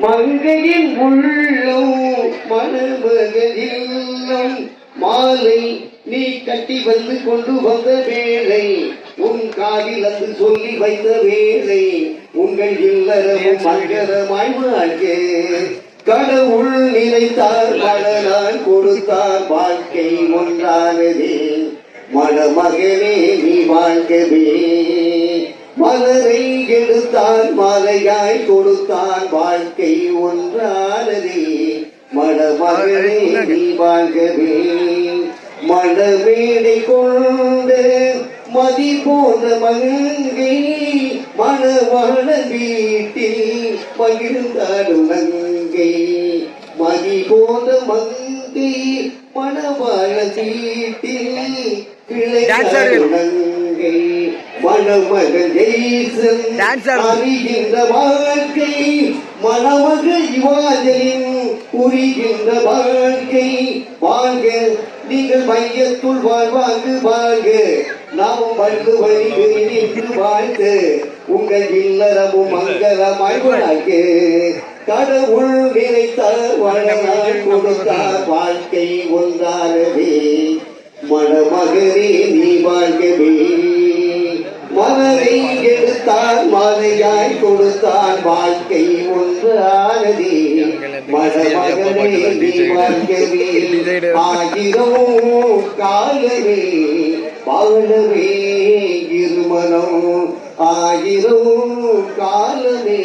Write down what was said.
மங்கையின் உள்ளம் மணமகன் மாலை நீ கட்டி வந்து கொண்டு வந்த வேலை உன் காதில் வந்து சொல்லி வைத்த வேலை உங்கள் இல்லறமும் மங்கரமாய் வாழ்க. கடவுள் நினைத்தார் பல கொடுத்தார் வாழ்க்கை ஒன்றானதே. மணமகனே நீ வாழ்கவே. மலரை எடுத்தான் மாலையாய் கொடுத்தான் வாழ்க்கை ஒன்றானதே. மணமகனே நீ வாழ்கவே. மணமேடை கொண்டு மதி போன்ற மங்கை மணவாழ வீட்டில் மகிழ்ந்தாடும் நங்கை. மதி போன்ற மங்கை மணவாழ வீட்டில் பிழைத்தாடும் நங்கை. அறிகின்ற வாழ்க்கை மணமகள் யுவாஜலின் புரிகின்ற வாழ்க்கை. வாழ்க நீங்கள் மையத்துள் வாழ்வாங்கு வாழ்க. நாமும் வந்து வழி நின்று வாழ்க உங்கள் இல்லறமும் மங்களமாய் வாழ்க. கடவுள் நினைத்தார் வளனால் கொடுத்தார் வாழ்க்கை ஒன்றானதே மணமகனே நீ வாழ்கவே. மலையாய் கொடுத்தான் வாழ்க்கை ஒன்று ஆனதே மணமகனே நீ வாழ்கவே ஆகிரமோ இருமனம். ஆகிரமோ காலமே